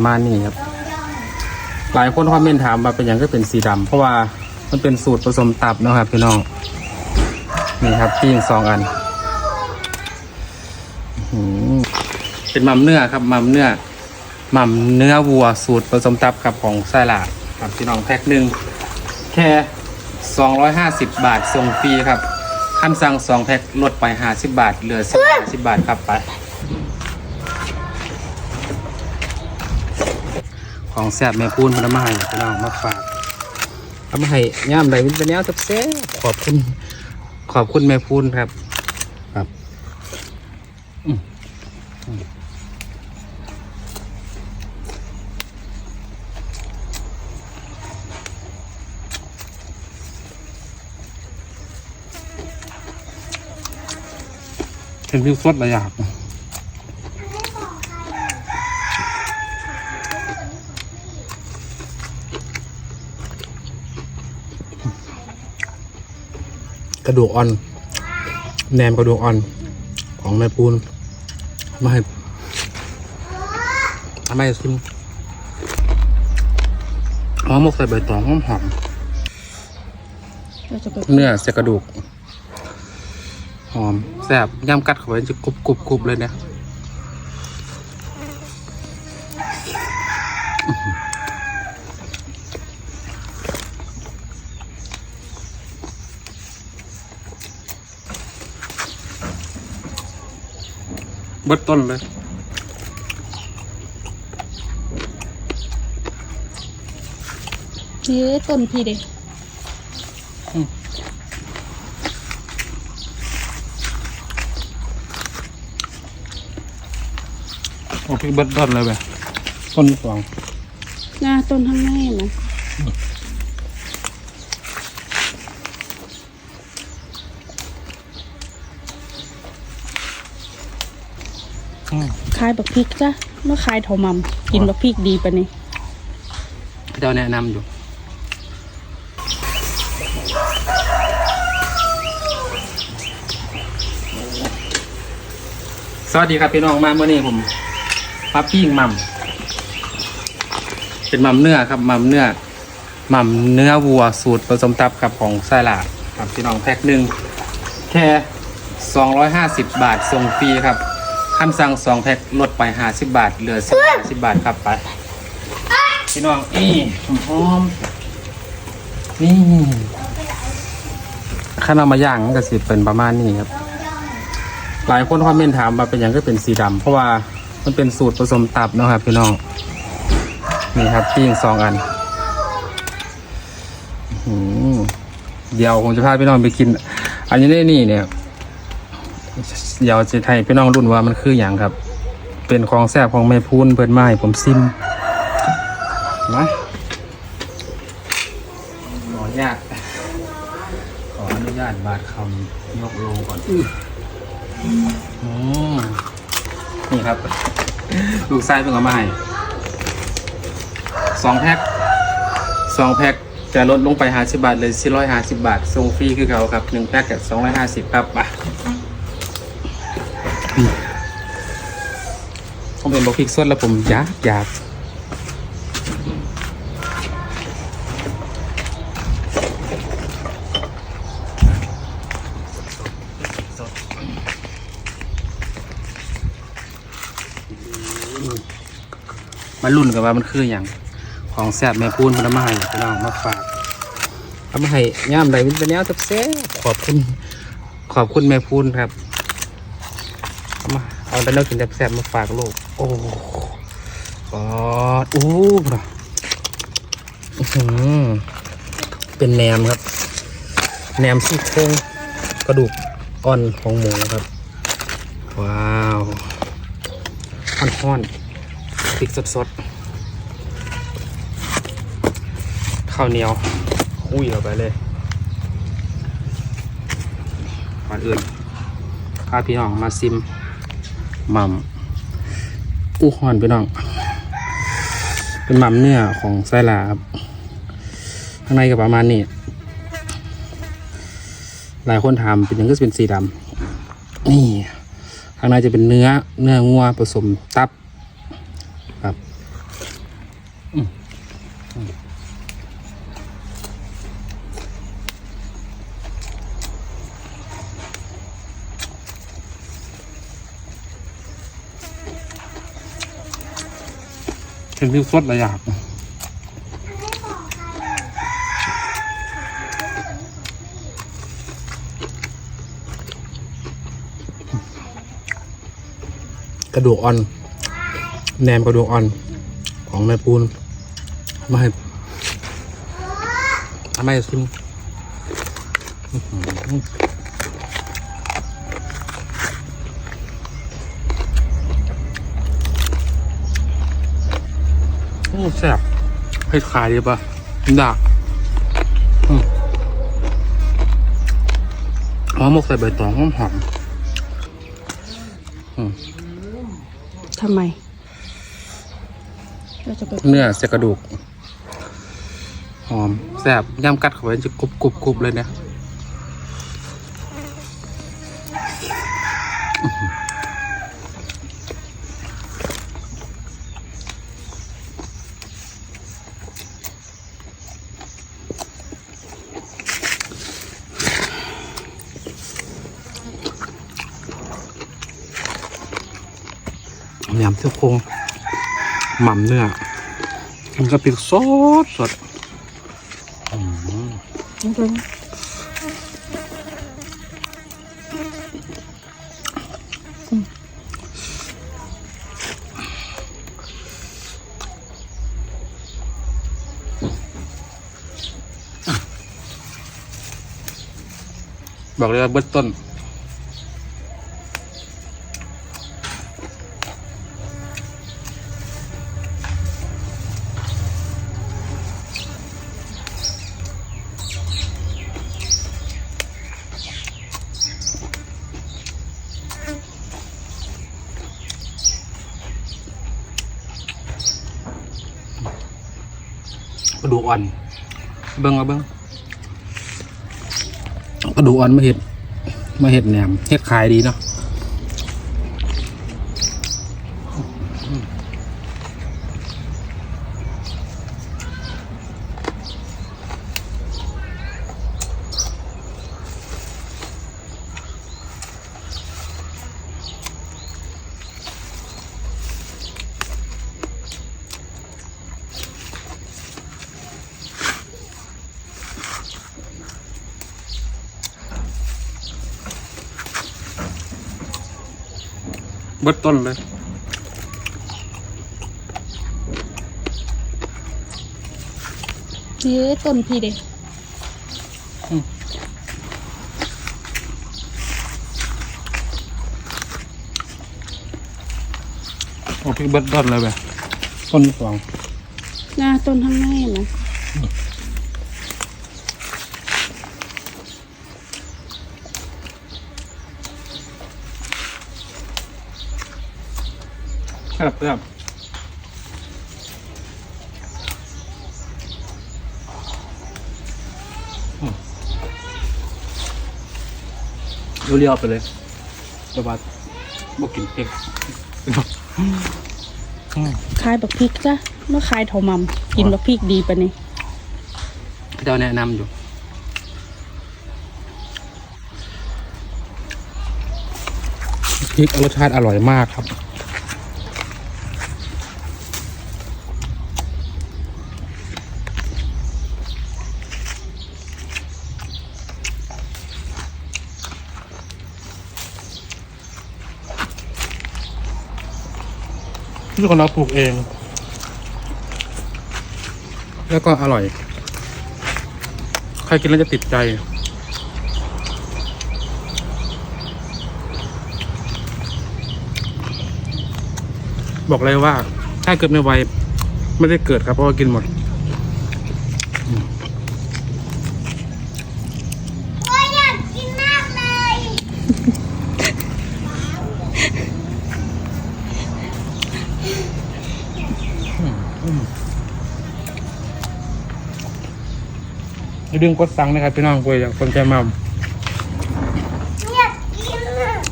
ประมาณนี้ครับ หลายคนคอมเมนต์ถามว่าเป็นอย่างก็เป็นสีดำเพราะว่ามันเป็นสูตรผสมตับนะครับพี่น้องนี่ครับปิ้งสองอันอเป็นหมัมเนื้อครับหมัมเนื้อหมัมเนื้อวัวสูตรผสมตับครับของไซลาครับพี่น้องแพ็คหนึ่งแค่ 250 บาทส่งฟรีครับ ขั้นสั่งสองแพ็คลดไป 50 บาท เหลือ10บาทครับไป ของแซ่บแม่พูนพนมาให้พี่น้องมาฝากเอามาให้ย่ามใดวินเป็นแนวแซ่บๆขอบคุณ ขอบคุณแม่พูนครับ ครับอืมอืมเป็นพิวสดระยา กกระดูกอ่อน แหนมกระดูกอ่อน ของแม่ปูนเอามาให้ทำไมาให้ชิมหอมหมกใส่ใบตองหอมหอมเราจะไปเนื้อใส่กระดูก หอมแซ่บย่ำกัดเข้าไปจะกรุบกรุบกรุบเลยเนี่ย เบิดต้นเลยนี่ต้นพี่เด็กโอ้พี่เบิดต้นเลยไปต้นสองหน้าต้นข้างในนะ ขายบักพริกจ้ะเมื่อขายเถามัมกินบักพริกดีปะนี่เจ้าแนะนำอยู่สวัสดีครับพี่น้องมาเมื่อนี้ผมมาปิ้งหมัมเป็นหมัมเนื้อครับหมัมเนื้อหมัมเนื้อวัวสูตรผสมตับครับของไซลาครับพี่น้องแพ็คหนึ่งแค่250บาทส่งฟรีครับ ขั้นสั่งสองแพ็คลดไป50บบาท เหลือ10บาสิบาทครับไปพี่น้องนี่หอมๆนี่ข้าเอามาย่างมันก็สิเป็นประมาณนี้ครับ หลายคนคอมเมนต์ถามว่าเป็นอย่างก็เป็นสีดำเพราะว่ามันเป็นสูตรผสมตับเนาะครับ พี่น้องนี่ครับปิ้งสองอันอเดี๋ยวผมจะพาพี่น้องไปกิน อันนี้นี่เนี่ย เดี๋ยวจะให้พี่น้องรุ่นว่ามันคืออย่างครับ เป็นของแซ่บของแม่พูนเปิดไม้ผมซิมมาขออนุญาตขออนุญาตบาดคำยกโลก่อนอื้ออืมนี่ครับ ลูกไส้เพิ่งเอามาให้สองแพ็คสองแพ็คจะลดลงไปห้าสิบาทเลยสี่ร้อยห้าสิบาทส่งฟรีคือเขาครับหนึ่งแพ็คกับสองร้อยห้าสิบครับไป ผมเป็นบอกพริกสดแล้วผมอยากอยากมาลุ่นกันว่ามันคืออย่างของแซ่บแม่พูนพนมาให้พี่น้องมาฝากเอามาให้ย่ามใดวินเป็นแนวแซ่บขอบคุณ ขอบคุณแม่พูนครับเอามาเอาแต่แนวกินแซ่บมาฝากโลก โอ้โหกอดโอ้โหอื้หือเป็นแหนมครับแหนมซี่โครงกระดูกอ่อนของหมูครับ ว้าวอ่อนๆพริกสดๆข้าวเหนียวอุ้ยเอาไปเลยก่อนอื่นพาพี่น้องมาซิมหม่ำ อู้หอนพี่น้อง เป็นหม่ำเนื้อของไส้ลาครับข้างในก็ประมาณนี้ หลายคนถามเป็นยังก็จะเป็นสีดำนี่ข้างในจะเป็นเนื้อเนื้องัวผสมตับครับ เห็นที่สดหลยอย่างกระดูกอ่อน แหนมกระดูกอ่อน ของแม่ปูนมาให้ทำไมซิม อื้อหือโอ้แซ่บให้ขายดีป่ะดาอืมหอมหมกใส่ใบตองหอมหอมทำไมเราจะไปเนื้อเสียกระดูก หอมแซ่บย่ำกัดเข้าไปจะกรุบกรุบกรุบเลยเนี่ย ยำเที่ยวโครงหม่ำเนื้อมันก็ปิดสดสดบอกเลยว่าเบิ้ต้น กระดูกอ่อน เบิ้งเอาเบิ้งกระดูกอ่อนมาเห็ดมาเห็ดแหนมเห็ดขายดีเนาะ เบิดต้นเลยนี่ต้นพี่เด็กโอ้พี่เบิดต้นเลยแบบต้นที่สองหน้าต้นข้างในนะ ครับครับเรียวๆไปเลยแต่ว่าบ่กินเผ็ดขายบักพริกจ้ะมาขายเถามัมกินบักพริกดีปะนี่เจ้าแนะนำอยู่พริกรสชาติอร่อยมากครับ ที่คนเราปลูกเอง แล้วก็อร่อย ใครกินแล้วจะติดใจ บอกเลยว่า ถ้าเกิดในวัยไม่ได้เกิดครับเพราะว่ากินหมด โอ้ยอยากกินมากเลย อย่าลืมกดสั่งนะครับพี่น้องคุยจากคนใจมัม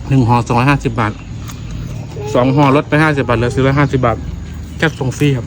หนึ่งห่อสองร้อยห้าสิบบาทสองห่อลดไปห้าสิบบาทเหลือซื้อละห้าสิบบาทแค่ส่งฟรีครับ